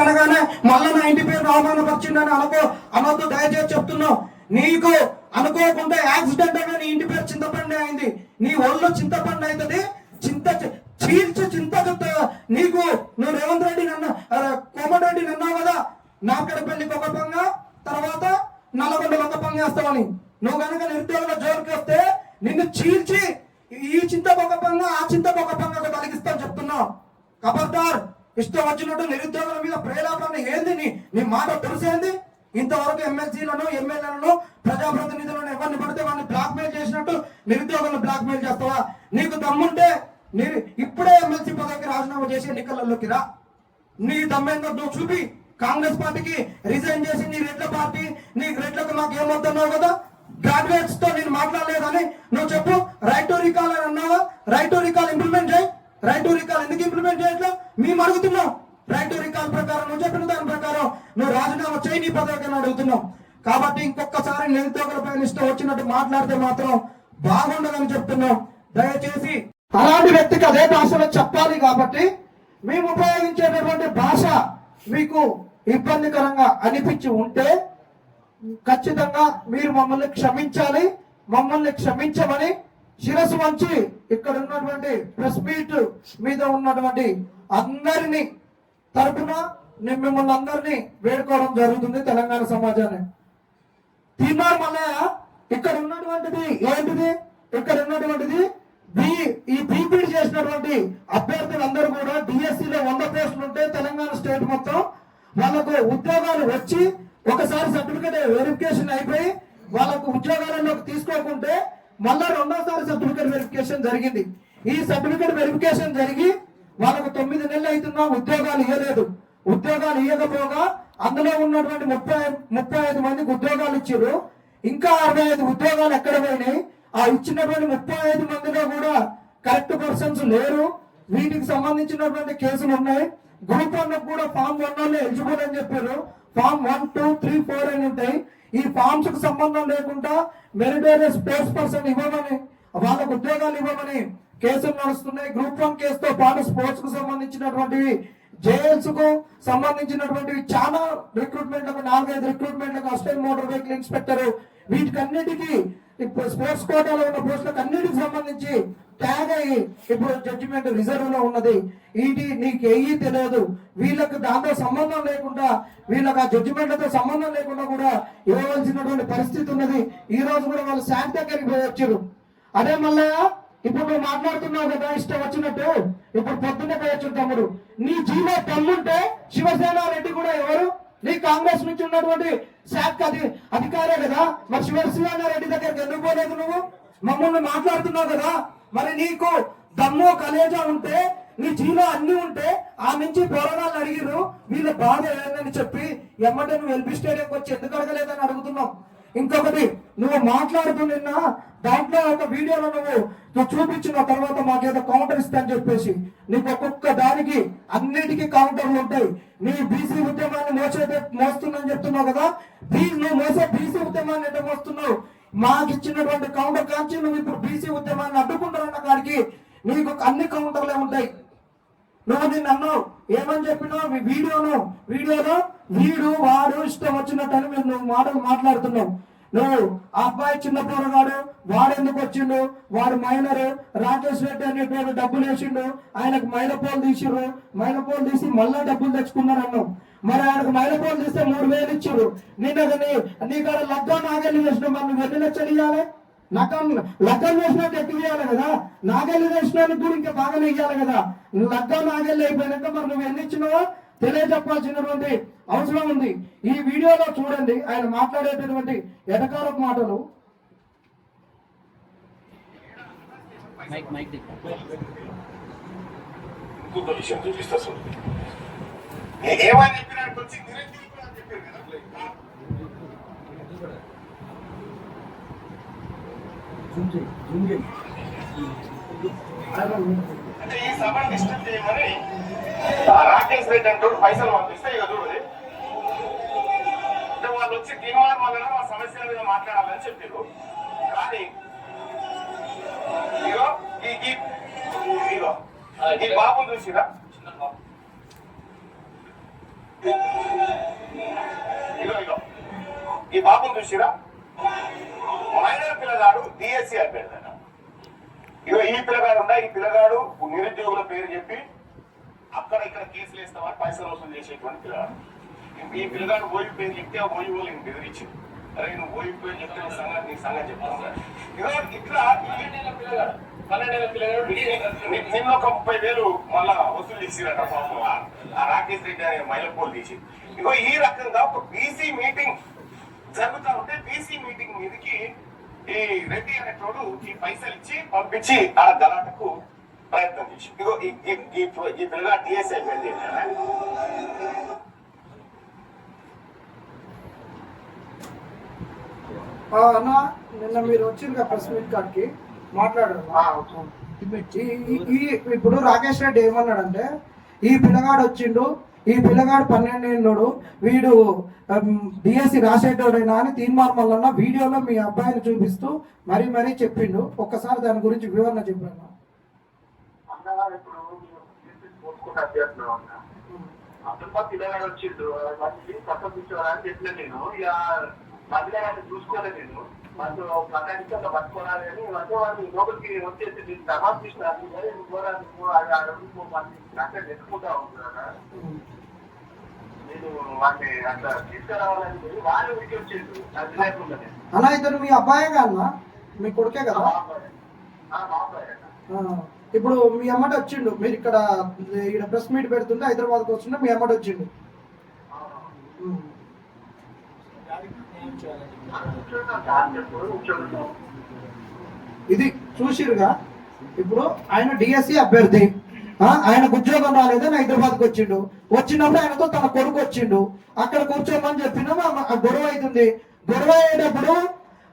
పేరు అనగానే మళ్ళీ నా ఇంటి పేరు అవమానపరిచిండని అనుకో అనొద్దు దయచేసి చెప్తున్నావు. నీకు అనుకోకుండా యాక్సిడెంట్ అయినా నీ ఇంటి పేరు చింతపండి అయింది. నీ ఒళ్ళు చింతపండి అవుతుంది. చింత చీల్చు చింత నీకు నువ్వు రేవంత్ రెడ్డి నన్న కోమటిరెడ్డి నన్నావు కదా? నాకడపల్లికి ఒక పంగ తర్వాత నల్గొండ ఒక పంగ వేస్తావని. నువ్వు కనుక నిరుద్యోగుల జోలికి వస్తే నిన్ను చీల్చి ఈ చింత ఒక పంగ ఆ చింత ఒక పంగ తొలగిస్తాను చెప్తున్నావు. ఖబర్దార్ ఇష్టం వచ్చినట్టు నిరుద్యోగుల మీద ప్రేలాపన ఏంది? నీ నీ మాట తెలిసేంది ఇంతవరకు ఎమ్మెల్సీలను ఎమ్మెల్యేలను ప్రజాప్రతినిధులను ఎవరిని పడితే వాడిని బ్లాక్మెయిల్ చేసినట్టు నిరుద్యోగులను బ్లాక్మెయిల్ చేస్తావా? నీకు దమ్ముంటే నీ ఇప్పుడే ఎమ్మెల్సీ పదవికి రాజీనామా చేసి ఎన్నికలలోకి రా. నీ దమ్మేందో నువ్వు చూపి. కాంగ్రెస్ పార్టీకి రిజైన్ చేసి నీ రెడ్ల పార్టీ నీ రెడ్లకు మాకు ఏమవుతున్నావు కదా? గ్రాడ్యుయేట్స్తో నేను మాట్లాడలేదని నువ్వు చెప్పు. రైట్ టు రికాల్ అని అన్నావా? రైట్ టు రికాల్ ఇంప్లిమెంట్ చేయి. రైట్ టు రికాల్ ఎందుకు ఇంప్లిమెంట్ చేయట్లేదు మేము అడుగుతున్నాం. రైట్ టు రికాల్ ప్రకారం నువ్వు చెప్పిన దాని ప్రకారం నువ్వు రాజీనామా చేయి నీ పదవికని అడుగుతున్నాం. కాబట్టి ఇంకొకసారి నిరుద్యోగులపై ఇష్టం వచ్చినట్టు మాట్లాడితే మాత్రం బాగుండదని చెప్తున్నాం. దయచేసి అలాంటి వ్యక్తికి అదే భాషలో చెప్పాలి కాబట్టి మేము ఉపయోగించేటటువంటి భాష మీకు ఇబ్బందికరంగా అనిపించి ఉంటే ఖచ్చితంగా మీరు మమ్మల్ని క్షమించాలి మమ్మల్ని క్షమించమని శిరస్సు వంచి ఇక్కడ ఉన్నటువంటి ప్రెస్ మీట్ మీద ఉన్నటువంటి అందరినీ తరపున నేను మిమ్మల్ని అందరినీ వేడుకోవడం జరుగుతుంది తెలంగాణ సమాజాన్ని. తీర్మార్ మల్లయ్య ఇక్కడ ఉన్నటువంటిది ఏంటిది? ఇక్కడ ఉన్నటువంటిది ఈ బీపీడీ చేసినటువంటి అభ్యర్థులందరూ కూడా డిఎస్సిలో వంద పోస్టులు ఉంటే తెలంగాణ స్టేట్ మొత్తం వాళ్ళకు ఉద్యోగాలు వచ్చి ఒకసారి సర్టిఫికేట్ వెరిఫికేషన్ అయిపోయి వాళ్ళకు ఉద్యోగాలలోకి తీసుకోకుంటే మళ్ళా రెండోసారి సర్టిఫికేట్ వెరిఫికేషన్ జరిగింది. ఈ సర్టిఫికేట్ వెరిఫికేషన్ జరిగి వాళ్ళకు తొమ్మిది నెలలు అవుతున్నా ఉద్యోగాలు ఇవ్వలేదు ఉద్యోగాలు ఇవ్వకపోగా అందులో ఉన్నటువంటి ముప్పై ముప్పై ఐదు మందికి ఉద్యోగాలు ఇచ్చారు ఇంకా అరవై ఐదు ఉద్యోగాలు ఎక్కడ పోయినాయి? ఆ ఇచ్చినటువంటి ముప్పై ఐదు మందిలో కూడా కరెక్ట్ పర్సన్స్ లేరు. వీటికి సంబంధించినటువంటి కేసులు ఉన్నాయి. గ్రూప్ వన్ కూడా ఫామ్ వన్ ఎలిజిబుల్ అని చెప్పారు. Form one two three four అని ఉంటాయి. ఈ ఫామ్స్కు సంబంధం లేకుండా మెరిటోరియస్ స్పోర్ట్స్ పర్సన్ ఇవ్వమని వాళ్ళకు ఉద్యోగాలు ఇవ్వమని కేసులు నడుస్తున్నాయి. గ్రూప్ వన్ కేసుతో పాటు స్పోర్ట్స్కు సంబంధించినటువంటివి జేఎల్స్కు సంబంధించినటువంటివి చాలా రిక్రూట్మెంట్లకు నాలుగైదు రిక్రూట్మెంట్లకు అసిస్టెంట్ మోటార్ వెహికల్ ఇన్స్పెక్టర్ వీటికన్నిటికీ ఇప్పుడు స్పోర్ట్స్ కోటాలో ఉన్న పోస్టులకు అన్నిటికి సంబంధించి ట్యాగ్ అయ్యి ఇప్పుడు జడ్జిమెంట్ రిజర్వ్లో ఉన్నది. ఇది నీకు ఏయి తెలియదు. వీళ్ళకి దాంతో సంబంధం లేకుండా వీళ్ళకి ఆ జడ్జిమెంట్లతో సంబంధం లేకుండా కూడా ఇవ్వవలసినటువంటి పరిస్థితి ఉన్నది. ఈ రోజు కూడా వాళ్ళు శాంతి దగ్గరికి పోయి వచ్చారు. అదే మల్లయ్య ఇప్పుడు నువ్వు మాట్లాడుతున్నావు కదా ఇష్టం వచ్చినట్టు. ఇప్పుడు పొద్దున్నే పోయొచ్చు తమ్ముడు. నీ జీవో తమ్ముంటే శివసేన రెడ్డి కూడా ఎవరు? నీ కాంగ్రెస్ నుంచి ఉన్నటువంటి శాఖ అది అధికారే కదా. మరి శివసేన రెడ్డి దగ్గరికి ఎందుకు పోలేదు నువ్వు? మమ్మల్ని మాట్లాడుతున్నావు కదా. మరి నీకు దమ్ము కలేజా ఉంటే నీ జీలో అన్ని ఉంటే ఆ నుంచి పోరాటాలు అడిగిరు వీళ్ళ బాధ ఏందని చెప్పి ఎమ్మటే నువ్వు ఎల్బీ స్టేడియంకి వచ్చి ఎందుకు అడగలేదని అడుగుతున్నావు? ఇంకొకటి నువ్వు మాట్లాడుతూ నిన్న దాంట్లో ఒక వీడియోలో నువ్వు నువ్వు చూపించిన తర్వాత మాకేదో కౌంటర్ ఇస్తా అని చెప్పేసి నీకు ఒక్కొక్క దానికి అన్నిటికీ కౌంటర్లు ఉంటాయి. నీ బీసీ ఉద్యమాన్ని మోసే మోస్తుందని చెప్తున్నావు కదా? ప్లీజ్ నువ్వు మోసే బీసీ ఉద్యమాన్ని ఎంత మోస్తున్నావు? మాకు ఇచ్చినటువంటి కౌంటర్ కాంచి నువ్వు ఇప్పుడు బీసీ ఉద్యమాన్ని అడ్డుకుంటారన్న కాడికి నీకు అన్ని కౌంటర్లే ఉంటాయి. నువ్వు నిన్ను అన్నావు. ఏమని చెప్పినావు? మీ వీడియోను వీడియోలో వీడు వాడు ఇష్టం వచ్చినట్టు అని మీరు నువ్వు మాటలు మాట్లాడుతున్నావు నువ్వు అబ్బాయి చిన్న పోరగాడు వాడు ఎందుకు వచ్చిండు? వాడు మైనర్. రాకేష్ రెడ్డి అనేటువంటి డబ్బులు వేసిండు. ఆయనకు మైలపోలు తీసిర్రు. మైలపోలు తీసి మళ్ళా డబ్బులు తెచ్చుకున్నారు అన్నావు మరి ఆయనకు మైలపోలు తీస్తే మూడు వేలు ఇచ్చిర్రు. నిన్న నీ కాడ లగ్గా నాగెళ్ళి వేసిన మరి నువ్వు ఎన్ని లక్షలు ఇవ్వాలి లగ్గం లగ్గం వేసినట్టు ఎక్కువ ఇవ్వాలి కదా? నాగెల్లి వేసినానికి కూడా ఇంకా బాగానే ఇవ్వాలి కదా? లగ్గం నాగెల్లి అయిపోయినాక మరి నువ్వు ఎన్ని ఇచ్చినావో తెలియజెప్పాల్సినటువంటి అవసరం ఉంది. ఈ వీడియోలో చూడండి ఆయన మాట్లాడేటటువంటి ఎటకారపు మాటలు. ఏమని చెప్పినాడు అంటే ఈ సభను డిస్టర్బ్ చేయమని రాకేష్ రెడ్డి అంటూ పైసలు పంపిస్తే ఇక చూడదు అంటే వాళ్ళు వచ్చి తీర్మానం వల్ల మా సమస్యల మీద మాట్లాడాలని చెప్పారు కానీ ఇగో ఈ ఇగో ఈ బాబు చూసిరా? ఇగో ఇగో ఈ బాబుని చూసిరా? మైనర్ పిల్లగాడు డిఎస్సి అయిపోయాడు. ఇగో ఈ పిల్లగాడు ఉందా ఈ పిల్లగాడు నిరుద్యోగుల పేరు చెప్పి అక్కడ ఇక్కడ కేసులు వేస్తామని పైసలు వసూలు చేసేటువంటి పిల్లగాడు. ఈ పిల్లగాడు ఓయి పేరు చెప్తే ఆ ఓయి వాళ్ళు బెదిరించింది. అరే నువ్వు ఓయి పేరు చెప్తే నీ సంగతి నీ సంగతి చెప్తాను ఇగో ఇట్లా పిల్లగాడు. నిన్న ఒక ముప్పై వేలు మళ్ళా వసూలు చేసిరట పాపం. ఆ- ఆ రాకేష్ రెడ్డి అనే మైలపోలు తీసి ఇగో ఈ రకంగా ఒక బీసీ మీటింగ్ జరుగుతా ఉంటే బీసీ మీటింగ్ మీదకి ఈ రెడ్డి అనేటోడు ఈ పైసలు ఇచ్చి పంపించి ఆ గలాటకు ప్రయత్నం చేసి ఇగో ఈ ఈ- పిల్లగా టీఎస్ఐ వెళ్ళి ఆ, అన్న నిన్న మీరు వచ్చింది ప్రెస్ మీట్ కాడికి మాట్లాడారు. ఇప్పుడు రాకేష్ రెడ్డి ఏమన్నాడంటే ఈ పిల్లగాడు వచ్చిండు ఈ పిల్లగాడు పన్నెండేళ్ళోడు వీడు డిఎస్సి రాసేటోడైనా అని తీర్మానం వల్ల వీడియోలో మీ అబ్బాయిని చూపిస్తూ మరీ మరీ చెప్పిండు. ఒక్కసారి దాని గురించి వివరణ చెప్పాను అన్నగారు పిల్లగాడు వచ్చిండు. చూసుకోలేదు నేను. మనతో ప్రకాశించి అట్లా పట్టుకోవాలి అని అంటే వాడిని లోపలికి వచ్చేసి నేను తర్వాత తీసిన అది అడుగు మంది అక్కడ ఎత్తుకుంటా ఉంటున్నా నేను వాడిని అట్లా తీసుకురావాలని వాడిని ఉడికి వచ్చిండు అది లేకుండా నేను అన్న ఇతను మీ అబ్బాయేగా అన్న మీ కొడుకే కదా? ఇప్పుడు మీ అమ్మటి వచ్చిండు. మీరు ఇక్కడ ఇక్కడ ప్రెస్ మీట్ పెడుతుంటే హైదరాబాద్కి వచ్చిండు మీ అమ్మటి వచ్చిండు. ఇది చూసిరుగా? ఇప్పుడు ఆయన డిఎస్సి అభ్యర్థి. ఆ, ఆయనకు ఉద్యోగం రాలేదని హైదరాబాద్కి వచ్చిండు. వచ్చినప్పుడు ఆయనతో తన కొడుకు వచ్చిండు. అక్కడ కూర్చోమని చెప్పినా గొడవ అవుతుంది. గొడవ అయ్యేటప్పుడు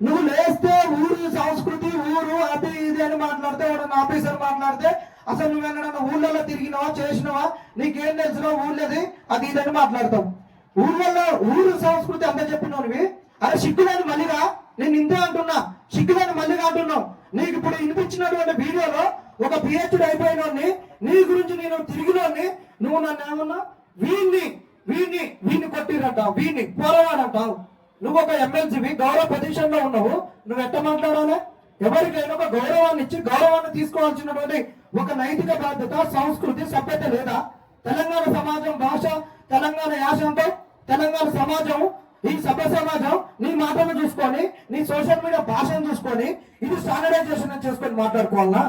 నువ్వు లేస్తే ఊరు సంస్కృతి ఊరు అది ఇది అని మాట్లాడితే వాడు ఆఫీసర్ మాట్లాడితే అసలు నువ్వు నువ్వేమన్నా ఊళ్ళలో తిరిగినావా చేసినావా? నీకేం తెలిసినా ఊళ్ళది అది ఇదని మాట్లాడతావు ఊళ్ళలో ఊరు సంస్కృతి అంతా చెప్పినవి అరే సిగ్గులేని మల్లిగా నేను ఇంతే అంటున్నా. సిగ్గులేని మల్లిగా అంటున్నావు. నీకు ఇప్పుడు వినిపించినటువంటి వీడియోలో ఒక పిహెచ్డి అయిపోయినోడిని నీ గురించి నేను తిరిగినోడిని నువ్వు నన్ను ఏమన్నా? వీణ్ణి వీణ్ణి వీణ్ణి కొట్టిరంటావు వీణ్ణి పోరాడంటావు నువ్వు ఒక ఎమ్మెల్సీవి గౌరవ పొజిషన్లో ఉన్నావు. నువ్వు ఎట్ట మాట్లాడాలి? ఎవరికైనా ఒక గౌరవాన్ని ఇచ్చి గౌరవాన్ని తీసుకోవాల్సినటువంటి ఒక నైతిక బాధ్యత సంస్కృతి సభ్యత లేదా? తెలంగాణ సమాజం భాష తెలంగాణ యాసంతో తెలంగాణ సమాజం ఈ సభ సమాజం నీ మాటను చూసుకొని నీ సోషల్ మీడియా భాషను చూసుకొని ఇది స్టాండర్డైజేషన్ చేసుకొని మాట్లాడుకోవాలా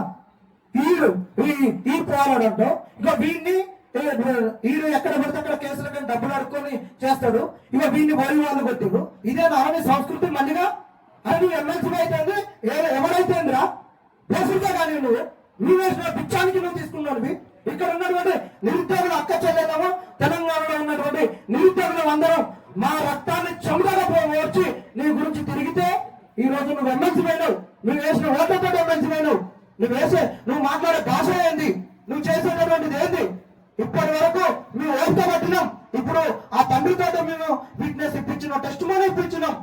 వీడు ఈ ఈ పోరాడంతో ఇక వీడిని వీడు ఎక్కడ పడితే అక్కడ కేసులకి డబ్బులు అడుక్కొని చేస్తాడు. ఇక వీడిని వరి వాళ్ళు కొట్టిరు ఇదే నాని సంస్కృతి మళ్ళీగా అది నువ్వు ఎమ్మెల్సీ అయితే ఎవరైతేందిరా? దేశంతో కానీ నువ్వు. నువ్వు వేసిన పిచ్చానికి నువ్వు తీసుకున్నావు ఇక్కడ ఉన్నటువంటి నిరుద్యోగులు అక్క చెల్లెలము తెలంగాణలో ఉన్నటువంటి నిరుద్యోగులు అందరం మా నువ్వు వేసే నువ్వు మాట్లాడే భాష ఏంది? నువ్వు చేసేటటువంటిది ఏంది? ఇప్పటి వరకు మేము ఓపిక పట్టినాం. ఇప్పుడు ఆ తండ్రితో మేము ఫిట్నెస్ ఇప్పించినాం టెస్ట్ మనీ ఇప్పించినాం.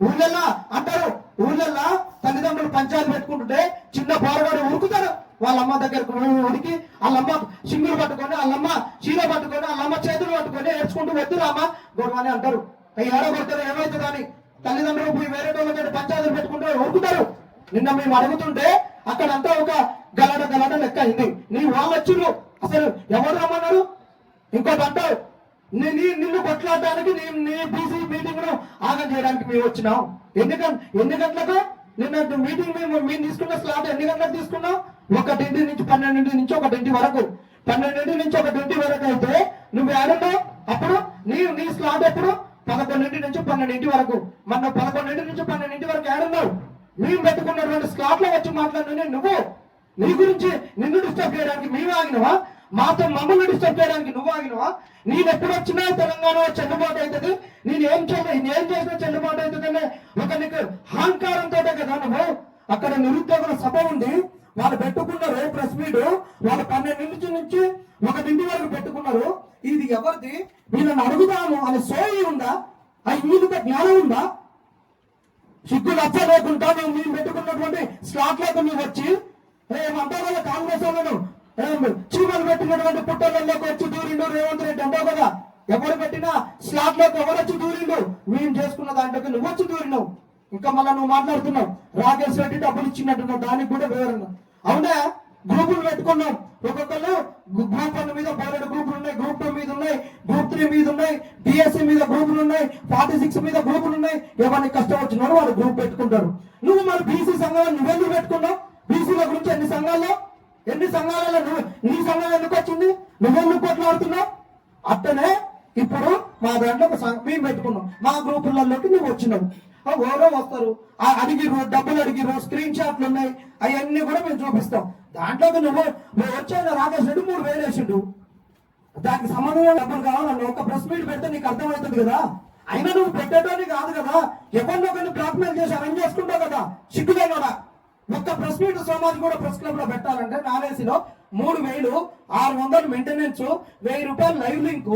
ఊళ్ళల్లా అంటారు ఊళ్ళల్లా తల్లిదండ్రులు పంచాయతీ పెట్టుకుంటుంటే చిన్న పోరగాడు ఉరుకుతాడు. వాళ్ళ అమ్మ దగ్గరకు ఉడికి వాళ్ళమ్మ సింగులు పట్టుకొని వాళ్ళమ్మ చీర పట్టుకొని వాళ్ళమ్మ చేతులు పట్టుకొని ఏడ్చుకుంటూ వెతురామా గొడవని అంటారు. ఏడో కొడతారు ఏమవుతుందని తల్లిదండ్రులు పోయి వేరే వాళ్ళతో పంచాయతీలు పెట్టుకుంటూ ఉరుకుతారు. నిన్న మేము అడుగుతుంటే అక్కడంతా ఒక గలడ గలడ లెక్క అయింది. నీ వాళ్ళు అసలు ఎవరు రమ్మన్నారు? ఇంకోటి అంటారు నీ నిన్ను కొట్లాడడానికి నీ నీ బీసీ మీటింగ్ను ఆగం చేయడానికి మేము వచ్చినాం. ఎందుకంటే ఎన్ని గంటలకు? నిన్న మీటింగ్ మేము మేము తీసుకున్న స్లాట్ ఎన్ని గంటలకు తీసుకున్నాం ఒకటింటి నుంచి పన్నెండింటి నుంచి ఒకటింటి వరకు. పన్నెండింటి నుంచి ఒకటింటి వరకు అయితే నువ్వు ఏడున్నావు అప్పుడు నీ నీ స్లాట్ ఎప్పుడు? పదకొండింటి నుంచి పన్నెండింటి వరకు. మన పదకొండింటి నుంచి పన్నెండింటి వరకు ఏడున్నావు మేము పెట్టుకున్నటువంటి స్లాట్లో వచ్చి మాట్లాడిన నువ్వు. నీ గురించి నిన్ను డిస్టర్బ్ చేయడానికి మేము ఆగినవా? మాతో మమ్మల్ని డిస్టర్బ్ చేయడానికి నువ్వు ఆగినవా? నేను ఎప్పుడు వచ్చినా తెలంగాణ చెల్లుబాటు అవుతుంది. నేను ఏం చేసినా నేను ఏం చేసినా చెల్లుబాటు అవుతుందనే ఒక నీకు అహంకారంతో కదా నువ్వు అక్కడ నిరుద్యోగుల సభ ఉంది. వాళ్ళు పెట్టుకున్నారు ప్రెస్ మీట్ వాళ్ళు పన్నెండు నుంచి నుంచి నిండి వరకు పెట్టుకున్నారు. ఇది ఎవరిది? వీళ్ళని అడుగుదాము. అని సోయి ఉందా? ఆ ఇంగిత జ్ఞానం ఉందా? సిగ్గు లచ్చ లేకుండా నువ్వు మేము పెట్టుకున్నటువంటి స్లాట్ నువ్వు వచ్చి ఏమంటావు వల్ల కాంగ్రెస్ వాళ్ళను చీమలు పెట్టినటువంటి పుట్టలలోకి వచ్చి దూరిండు రేవంత్ రెడ్డి అంటావు కదా? ఎవరు పెట్టినా స్లాట్లోకి ఎవరు వచ్చి దూరిండు? మేము చేసుకున్న దాంట్లోకి నువ్వు వచ్చి దూరినావు. ఇంకా మళ్ళీ నువ్వు మాట్లాడుతున్నావు. రాకేష్ రెడ్డి డబ్బులు ఇచ్చినట్టున్నావు దానికి కూడా వివరణ. అవునా? గ్రూపులు పెట్టుకున్నాం. ఒక్కొక్కరు గ్రూప్ వన్ మీద పన్నెండు గ్రూపులు ఉన్నాయి. గ్రూప్ టూ మీద ఉన్నాయి. గ్రూప్ త్రీ మీద ఉన్నాయి. బిఎస్సి మీద గ్రూపులు ఉన్నాయి. ఫార్టీ సిక్స్ మీద గ్రూపులు ఉన్నాయి. ఎవరికి కష్టం వచ్చినారో వాళ్ళు గ్రూప్ పెట్టుకుంటారు. నువ్వు మరి బీసీ సంఘాలు నువ్వెందుకు పెట్టుకున్నావు? బీసీల గురించి ఎన్ని సంఘాల్లో? ఎన్ని సంఘాలలో నువ్వు నీ సంఘం ఎందుకు వచ్చింది? నువ్వెందుకు కొట్లాడుతున్నావు? అట్టనే ఇప్పుడు మా దాంట్లో ఒక సంఘం మేము పెట్టుకున్నాం. మా గ్రూపులలోకి నువ్వు వచ్చినావు. ఓలో వస్తారు. ఆ అడిగిరు డబ్బులు అడిగిరు స్క్రీన్ షాట్లు ఉన్నాయి. అవన్నీ కూడా మేము చూపిస్తాం. దాంట్లోకి నువ్వు నువ్వు రాకేష్ రెడ్డి మూడు వేలు వేసిండు. దానికి సంబంధమైన డబ్బులు కావాలన్న ఒక ప్రెస్ మీట్ పెడితే నీకు అర్థమవుతుంది కదా? అయినా నువ్వు పెట్టేటోని కాదు కదా? ఎవరినో ఒకరిని బ్లాక్మెయిల్ చేసి అరేంజ్ చేసుకుంటావు కదా? సిగ్గులేనోడా ఒక్క ప్రెస్ మీట్ సమాజ్ కూడా ప్రెస్ క్లబ్లో పెట్టాలంటే నాలేసిలో మూడు వేలు ఆరు వందలు మెయింటెనెన్స్ వెయ్యి రూపాయలు లైవ్ లింక్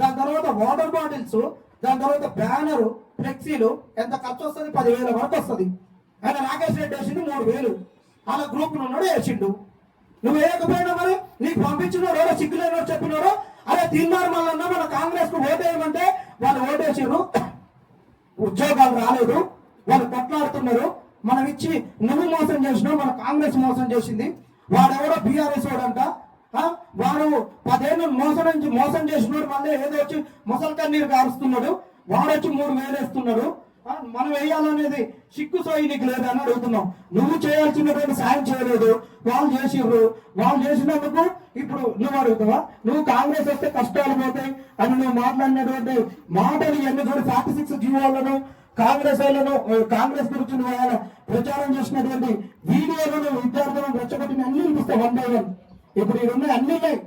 దాని తర్వాత వాటర్ బాటిల్స్ దాని తర్వాత బ్యానర్ ఫ్లెక్సీలు ఎంత ఖర్చు వస్తుంది? పదివేల వరకు వస్తుంది. ఆయన రాకేష్ రెడ్డి వేసింది మూడు వేలు అలా గ్రూప్ ఉన్నాడు వేసిండు నువ్వు వేయకపోయినా మరి నీకు పంపించినాడు ఎవరో సిగ్గులేనో చెప్పినాడు అదే తీర్మానం వల్ల మన కాంగ్రెస్కు ఓటేయమంటే వాళ్ళు ఓటేసారు ఉద్యోగాలు రాలేదు వాళ్ళు కొట్లాడుతున్నారు. మనం ఇచ్చి నువ్వు మోసం చేసినావు మన కాంగ్రెస్ మోసం చేసింది. వాడెవడో బీఆర్ఎస్ వాడంట వాడు పదేళ్ళు మోసం నుంచి మోసం చేసినాడు మళ్ళీ ఏదో వచ్చి మొసలు కన్నీరు కారుస్తున్నాడు. వాడు వచ్చి మూడు వేలు వేస్తున్నాడు. మనం వేయాలనేది సిక్కు సోయి నీకు లేదని అడుగుతున్నాం. నువ్వు చేయాల్సినటువంటి సాయం చేయలేదు. వాళ్ళు చేసిర్రు. వాళ్ళు చేసినందుకు ఇప్పుడు నువ్వు అడుగుతావా? నువ్వు కాంగ్రెస్ వస్తే కష్టాలు పోతాయి అని నువ్వు మాట్లాడినటువంటి మాటలు ఎన్ని చూడు ఫార్టీ సిక్స్ జీవోలను కాంగ్రెస్ వాళ్ళను కాంగ్రెస్ గురించి నువ్వు ప్రచారం చేసినటువంటి వీడియోలను విద్యార్థులను రెచ్చగొట్టిన అన్ని చూపిస్తావు వన్ బై వన్ ఇప్పుడు ఇక్కడ ఉన్నాయి ఉన్నాయి